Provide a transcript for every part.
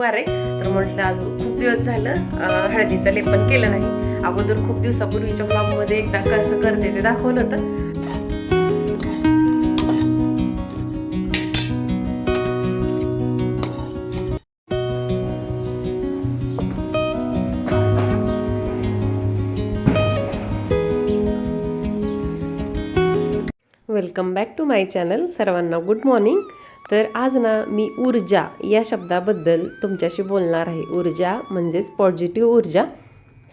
अरे तर म्हटलं अजून खूप दिवस झालं हळदीचं लेपन केलं नाही. अगोदर खूप दिवसापूर्वीच्या ब्लॉगमध्ये एकदा कसं करते ते दाखवलं होतं. Welcome back to my channel सर्वांना गुड मॉर्निंग तर आज ना मी ऊर्जा या शब्दाबद्दल तुमच्याशी बोलणार आहे. ऊर्जा म्हणजेच पॉझिटिव्ह ऊर्जा.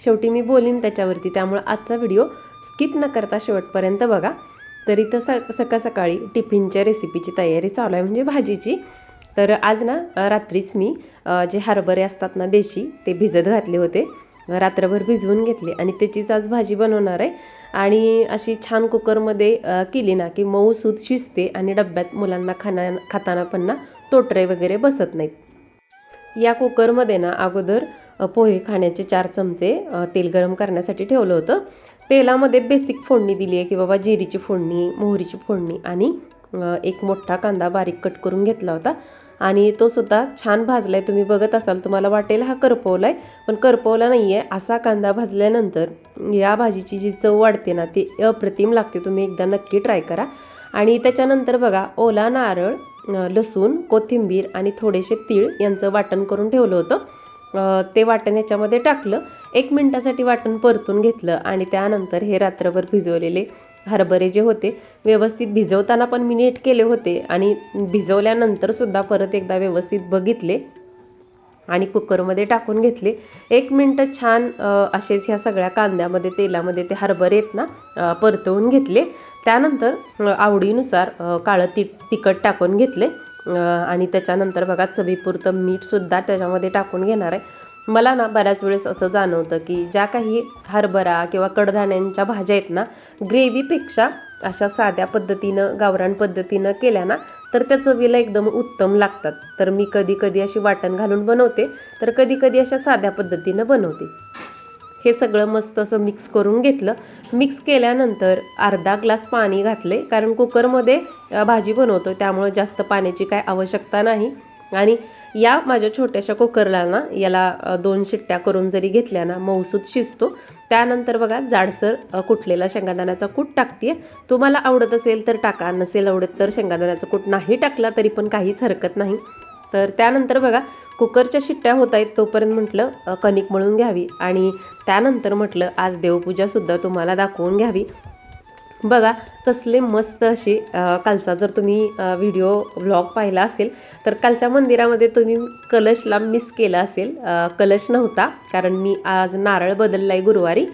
शेवटी मी बोलीन त्याच्यावरती. त्यामुळं आजचा व्हिडिओ स्किप न करता शेवटपर्यंत बघा. तर इथं स सकाळ सकाळी टिफिनच्या रेसिपीची तयारी चालू आहे म्हणजे भाजीची. तर आज ना रात्रीच मी जे हरभरे असतात ना देशी ते भिजत घातले होते. रात्रभर भिजवून घेतले आणि त्याचीच आज भाजी बनवणार आहे. आणि अशी छान कुकरमध्ये केली ना की मऊ सूत शिजते आणि डब्यात मुलांना खाना खाताना पण ना तोटरे वगैरे बसत नाहीत. या कुकरमध्ये ना अगोदर पोहे खाण्याचे चार चमचे तेल गरम करण्यासाठी ठेवलं होतं. तेलामध्ये बेसिक फोडणी दिली आहे की बाबा जिरीची फोडणी मोहरीची फोडणी आणि एक मोठा कांदा बारीक कट करून घेतला होता. आणि तो सुद्धा छान आहे तुम्ही बघत असाल तुम्हाला वाटेल हा करपवलाय पण करपवला नाही आहे असा कांदा भाजल्यानंतर या भाजीची जी चव वाढते ना ती अप्रतिम लागते. तुम्ही एकदा नक्की ट्राय करा. आणि त्याच्यानंतर बघा ओला नारळ लसूण कोथिंबीर आणि थोडेसे तीळ यांचं वाटण करून ठेवलं होतं. ते वाटण याच्यामध्ये टाकलं. एक मिनटासाठी वाटण परतून घेतलं आणि त्यानंतर हे रात्रभर भिजवलेले हरभरे जे होते व्यवस्थित भिजवताना पण मी नीट केले होते आणि भिजवल्यानंतर सुद्धा परत एकदा व्यवस्थित बघितले आणि कुकरमध्ये टाकून घेतले. एक मिनटं छान असेच ह्या सगळ्या कांद्यामध्ये तेलामध्ये ते हरभरे आहेत ना परतवून घेतले. त्यानंतर आवडीनुसार काळं ति तिखट टाकून घेतले. आणि त्याच्यानंतर बघा चवीपुरतं मीठसुद्धा त्याच्यामध्ये टाकून घेणार आहे. मला ना बऱ्याच वेळेस असं जाणवतं की ज्या काही हरभरा किंवा कडधान्यांच्या भाज्या आहेत ना ग्रेव्हीपेक्षा अशा साध्या पद्धतीनं गावरान पद्धतीनं केल्या ना तर त्या चवीला एकदम उत्तम लागतात. तर मी कधी कधी अशी वाटण घालून बनवते तर कधी कधी अशा साध्या पद्धतीनं बनवते. हे सगळं मस्त असं मिक्स करून घेतलं. मिक्स केल्यानंतर अर्धा ग्लास पाणी घातले कारण कुकरमध्ये भाजी बनवतो त्यामुळे जास्त पाण्याची काय आवश्यकता नाही. आणि या माझ्या छोट्याशा कुकरला ना याला दोन शिट्ट्या करून जरी घेतल्या ना मौसूद शिजतो. त्यानंतर बघा जाडसर कुटलेला शेंगादाण्याचा कूट टाकते तुम्हाला आवडत असेल तर टाका नसेल आवडत तर शेंगादाण्याचा कूट नाही टाकला तरी पण काहीच हरकत नाही. तर त्यानंतर बघा कुकरच्या शिट्ट्या होत आहेत तोपर्यंत म्हटलं कणिक मळून घ्यावी. आणि त्यानंतर म्हटलं आज देवपूजासुद्धा तुम्हाला दाखवून घ्यावी. बघा कसले मस्त असे कालचा जर तुम्ही व्हिडिओ व्लॉग पाहिला असेल तर कालच्या मंदिरामध्ये तुम्ही कलशला मिस केला असेल. कलश नव्हता कारण मी आज नारळ बदलला आहे गुरुवारी.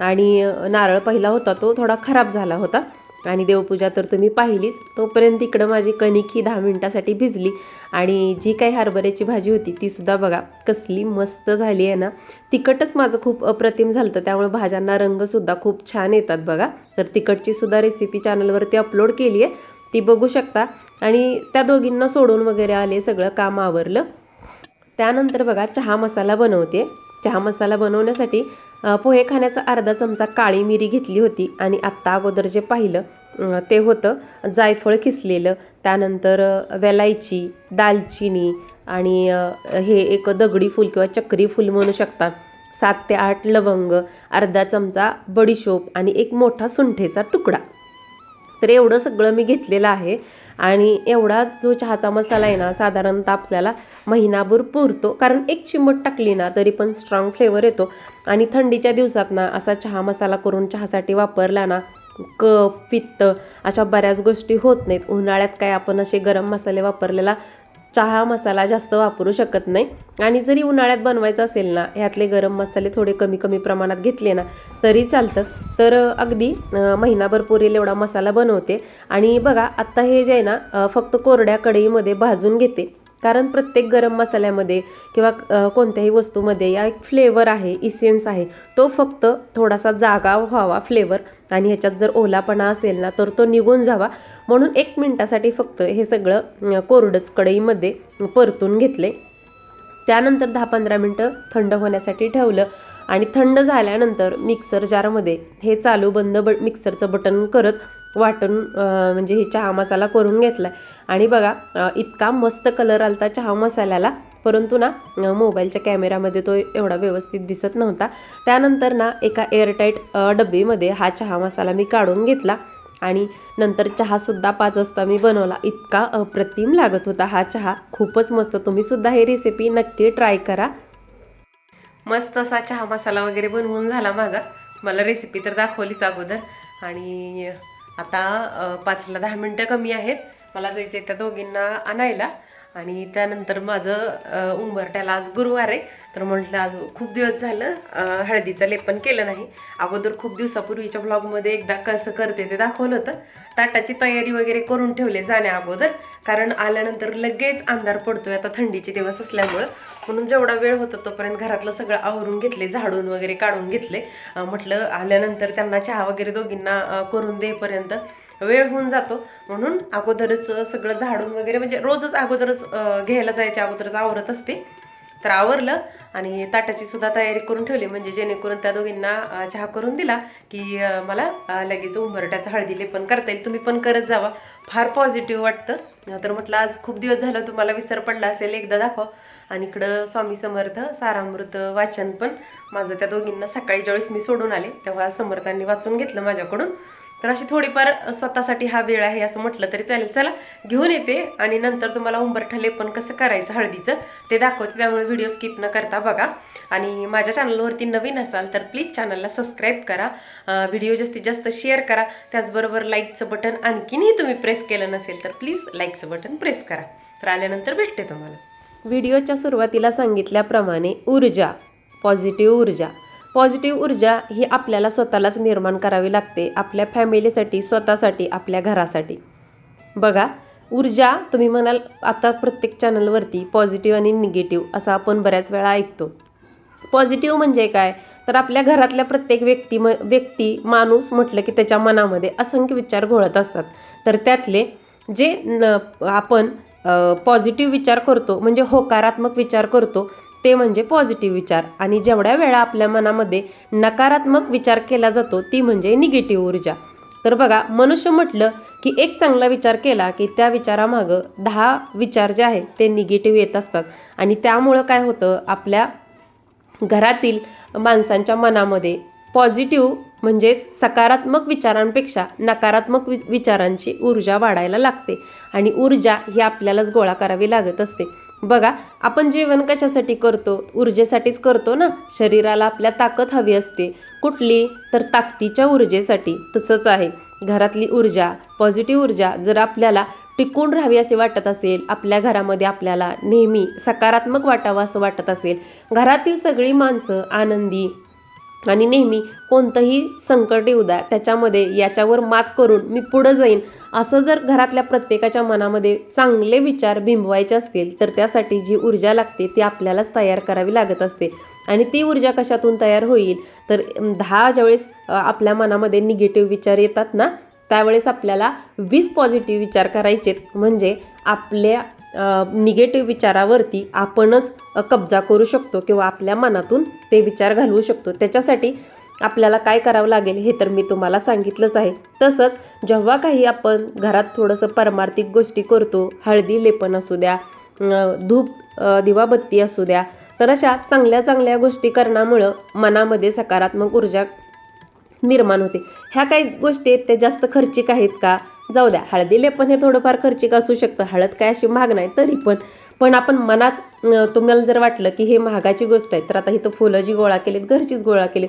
आणि नारळ पहिला होता तो थोडा खराब झाला होता. आणि देवपूजा तर तुम्ही पाहिलीच. तोपर्यंत इकडं माझी कणिक ही दहा मिनटासाठी भिजली. आणि जी काही हरभऱ्याची भाजी होती ती सुद्धा बघा कसली मस्त झाली आहे ना. तिखटच माझं खूप अप्रतिम झालं तर त्यामुळे भाज्यांना रंगसुद्धा खूप छान येतात बघा. तर तिखटची सुद्धा रेसिपी चॅनलवरती अपलोड केली आहे. ती बघू शकता. आणि त्या दोघींना सोडून वगैरे आले सगळं काम आवरलं. त्यानंतर बघा चहा मसाला बनवते. चहा मसाला बनवण्यासाठी पोहे खाण्याचा अर्धा चमचा काळी मिरी घेतली होती आणि आत्ता अगोदर जे पाहिलं ते होतं जायफळ खिसलेलं त्यानंतर वेलायची दालचिनी आणि हे एक दगडी फूल किंवा चक्री फूल म्हणू शकता. सात ते आठ लवंग अर्धा चमचा बडीशोप आणि एक मोठा सुंठेचा तुकडा. तर एवढं सगळं मी घेतलेलं आहे. आणि एवढा जो चहाचा मसाला आहे ना साधारणतः आपल्याला महिनाभर पुरतो. कारण एक चिमट टाकली ना तरी पण स्ट्रॉंग फ्लेवर येतो. आणि थंडीच्या दिवसात ना असा चहा मसाला करून चहासाठी वापरला ना कप पित्त अशा बऱ्याच गोष्टी होत नाहीत. उन्हाळ्यात काय आपण असे गरम मसाले वापरलेला चहा मसाला जास्त वापरू शकत नाही. आणि जरी उन्हाळ्यात बनवायचं असेल ना ह्यातले गरम मसाले थोडे कमी कमी प्रमाणात घेतले ना तरी चालतं. तर अगदी महिनाभर पुरेल एवढा मसाला बनवते. आणि बघा आत्ता हे जे आहे ना फक्त कोरड्या कढईमध्ये भाजून घेते. कारण प्रत्येक गरम मसाल्यामध्ये किंवा कोणत्याही वस्तूमध्ये या एक फ्लेवर आहे इसेन्स आहे. तो फक्त थोडासा जागा व्हावा फ्लेवर आणि ह्याच्यात जर ओलापणा असेल ना तर तो निघून जावा. म्हणून एक मिनटासाठी फक्त हे सगळं कोरडंच कढईमध्ये परतून घेतले. त्यानंतर दहा पंधरा मिनटं थंड होण्यासाठी ठेवलं. आणि थंड झाल्यानंतर मिक्सर जारमध्ये हे चालू बंद ब मिक्सरचं बटन करत वाटून म्हणजे हे चहा मसाला करून घेतला आणि बघा इतका मस्त कलर आलता चहा मसाल्याला. परंतु ना मोबाईलच्या कॅमेऱ्यामध्ये तो एवढा व्यवस्थित दिसत नव्हता. त्यानंतर ना एका एअरटाईट डब्बीमध्ये हा चहा मसाला मी काढून घेतला. आणि नंतर चहासुद्धा पाच वाजता मी बनवला. इतका अप्रतिम लागत होता हा चहा. खूपच मस्त. तुम्हीसुद्धा ही रेसिपी नक्की ट्राय करा. मस्त असा चहा मसाला वगैरे बनवून झाला माझा. मला रेसिपी तर दाखवलीच अगोदर. आणि आता पाचला दहा मिनटं कमी आहेत. मला जायचं आहे त्या दोघींना आणायला. आणि त्यानंतर माझं उंबरट्याला आज गुरुवार आहे. तर म्हटलं आज खूप दिवस झालं हळदीचं लेपन केलं नाही. अगोदर खूप दिवसापूर्वीच्या ब्लॉगमध्ये एकदा कसं करते ते दाखवलं होतं. ताटाची तयारी वगैरे करून ठेवले जाण्या अगोदर. कारण आल्यानंतर लगेच अंधार पडतोय. आता थंडीचे दिवस असल्यामुळं. म्हणून जेवढा वेळ होता तोपर्यंत घरातलं सगळं आवरून घेतले झाडून वगैरे काढून घेतले. म्हटलं आल्यानंतर त्यांना चहा वगैरे दोघींना करून देईपर्यंत वेळ होऊन जातो. म्हणून अगोदरच सगळं झाडून वगैरे म्हणजे रोजच अगोदरच घ्यायला जायच्या अगोदरच आवरत असते. तर आवरलं आणि ताटाची सुद्धा तयारी करून ठेवली. म्हणजे जेणेकरून त्या दोघींना चहा करून दिला की मला लगेच उंबरट्याचं हळदीले पण करता येईल. तुम्ही पण करत जावा. फार पॉझिटिव्ह वाटतं. तर म्हटलं आज खूप दिवस झालं तुम्हाला विसर पडला असेल एकदा दाखवा. आणि इकडं स्वामी समर्थ सारामृत वाचन पण माझं त्या दोघींना सकाळी ज्यावेळेस मी सोडून आले तेव्हा समर्थांनी वाचून घेतलं माझ्याकडून. तर अशी थोडीफार स्वतःसाठी हा वेळ आहे असं म्हटलं तरी चालेल. चला घेऊन येते आणि नंतर तुम्हाला उंबरठा लेपन कसं करायचं हळदीचं ते दाखवते. त्यामुळे व्हिडिओ स्किप न करता बघा. आणि माझ्या चॅनलवरती नवीन असाल तर प्लीज चॅनलला सबस्क्राईब करा. व्हिडिओ जास्तीत जास्त शेअर करा. त्याचबरोबर लाईकचं बटन आणखीनही तुम्ही प्रेस केलं नसेल तर प्लीज लाईकचं बटन प्रेस करा. तर आल्यानंतर भेटते तुम्हाला. व्हिडिओच्या सुरुवातीला सांगितल्याप्रमाणे ऊर्जा पॉझिटिव्ह ऊर्जा. पॉझिटिव्ह ऊर्जा ही आपल्याला स्वतःलाच निर्माण करावी लागते आपल्या फॅमिलीसाठी स्वतःसाठी आपल्या घरासाठी. बघा ऊर्जा तुम्ही म्हणाल आता प्रत्येक चॅनलवरती पॉझिटिव्ह आणि निगेटिव्ह असं आपण बऱ्याच वेळा ऐकतो. पॉझिटिव्ह म्हणजे काय? तर आपल्या घरातल्या प्रत्येक व्यक्ती म व्यक्ती माणूस म्हटलं की त्याच्या मनामध्ये असंख्य विचार घोळत असतात. तर त्यातले जे न आपण पॉझिटिव्ह विचार करतो म्हणजे होकारात्मक विचार करतो ते म्हणजे पॉझिटिव्ह विचार. आणि जेवढ्या वेळा आपल्या मनामध्ये नकारात्मक विचार केला जातो ती म्हणजे निगेटिव्ह ऊर्जा. तर बघा मनुष्य म्हटलं की एक चांगला विचार केला की त्या विचारामागं दहा विचार जे आहेत ते निगेटिव्ह येत असतात. आणि त्यामुळं काय होतं आपल्या घरातील माणसांच्या मनामध्ये पॉझिटिव्ह म्हणजेच सकारात्मक विचारांपेक्षा नकारात्मक वि विचारांची ऊर्जा वाढायला लागते. आणि ऊर्जा ही आपल्यालाच गोळा करावी लागत असते. बघा आपण जेवण कशासाठी करतो? ऊर्जेसाठीच करतो ना? शरीराला आपल्या ताकद हवी असते. कुठली? तर ताकदीच्या ऊर्जेसाठी. तसंच आहे. घरातली ऊर्जा पॉझिटिव्ह ऊर्जा जर आपल्याला टिकून राहावी असे वाटत असेल आपल्या घरामध्ये आपल्याला नेहमी सकारात्मक वाटावं असं वाटत असेल घरातील सगळी माणसं आनंदी आणि नेहमी कोणतंही संकट येऊ द्या त्याच्यामध्ये याच्यावर मात करून मी पुढं जाईन. असं जर घरातल्या प्रत्येकाच्या मनामध्ये चांगले विचार बिंबवायचे असतील तर त्यासाठी जी ऊर्जा लागते ती आपल्यालाच तयार करावी लागत असते. आणि ती ऊर्जा कशातून तयार होईल? तर दहा ज्यावेळेस आपल्या मनामध्ये निगेटिव्ह विचार येतात ना त्यावेळेस आपल्याला वीस पॉझिटिव्ह विचार करायचेत. म्हणजे आपल्या निगेटिव्ह विचारावरती आपणच कब्जा करू शकतो किंवा आपल्या मनातून ते विचार घालवू शकतो. त्याच्यासाठी आपल्याला काय करावं लागेल हे तर मी तुम्हाला सांगितलंच आहे. तसंच जेव्हा काही आपण घरात थोडंसं परमार्थिक गोष्टी करतो हळदी लेपन असू द्या धूप दिवाबत्ती असू द्या तर अशा चांगल्या चांगल्या गोष्टी करण्यामुळं मनामध्ये सकारात्मक ऊर्जा निर्माण होते. ह्या काही गोष्टी आहेत त्या जास्त खर्चिक आहेत का? जाऊ द्या हळदीले पण हे थोडंफार खर्चिक असू शकतं. हळद काय अशी महाग नाही तरी पण. पण आपण मनात तुम्हाला जर वाटलं की हे महागाची गोष्ट आहे तर आता इथं फुलं जी गोळा केलीत घरचीच गोळा केलीत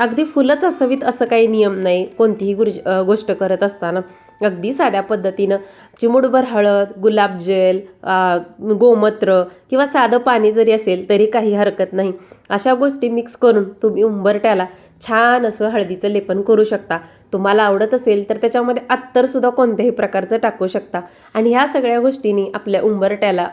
अगदी फुलंच असावीत असं काही नियम नाही कोणतीही गुर्ज गोष्ट करत असताना. अगदी साध्या पद्धतीनं चिमुडभर हळद गुलाबजल अं, गोमूत्र किंवा साधं पाणी जरी असेल तरी काही हरकत नाही. अशा गोष्टी मिक्स करून तुम्ही उंबरट्याला छान असं हळदीचं लेपन करू शकता. तुम्हाला आवडत असेल तर त्याच्यामध्ये अत्तरसुद्धा कोणत्याही प्रकारचं टाकू शकता. आणि ह्या सगळ्या गोष्टींनी आपल्या उंबरट्याला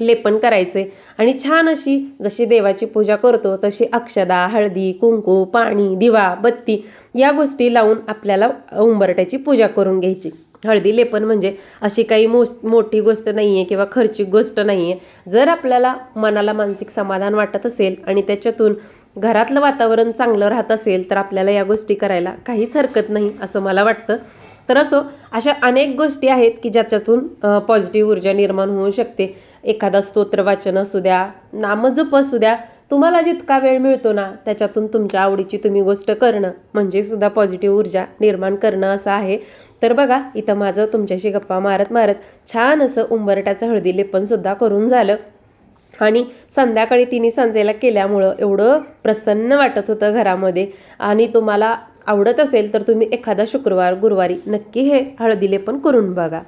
लेपन करायचे. आणि छान अशी जशी देवाची पूजा करतो तशी अक्षदा हळदी कुंकू पाणी दिवा बत्ती या गोष्टी लावून आपल्याला उंबरट्याची पूजा करून घ्यायची. हळदी लेपन म्हणजे अशी काही मोस मोठी गोष्ट नाही आहे किंवा खर्चिक गोष्ट नाही आहे जर आपल्याला मनाला मानसिक समाधान वाटत असेल आणि त्याच्यातून घरातलं वातावरण चांगलं राहत असेल तर आपल्याला या गोष्टी करायला काहीच हरकत नाही असं मला वाटतं. तर असो अशा अनेक गोष्टी आहेत की ज्याच्यातून पॉझिटिव्ह ऊर्जा निर्माण होऊ शकते. एखादा स्तोत्र वाचन असू द्या नामजप असू द्या तुम्हाला जितका वेळ मिळतो ना त्याच्यातून तुमच्या आवडीची तुम्ही गोष्ट करणं म्हणजे सुद्धा पॉझिटिव्ह ऊर्जा निर्माण करणं असं आहे. तर बघा इथं माझं तुमच्याशी गप्पा मारत मारत छान असं उंबरट्याचं हळदी लेपनसुद्धा करून झालं. आणि संध्याकाळी तिने सांजेला केल्यामुळं एवढं प्रसन्न वाटत होतं घरामध्ये. आणि तुम्हाला आवडत असेल तर तुम्ही एखादा शुक्रवार गुरुवारी नक्की हे हळदीले पण करून बघा.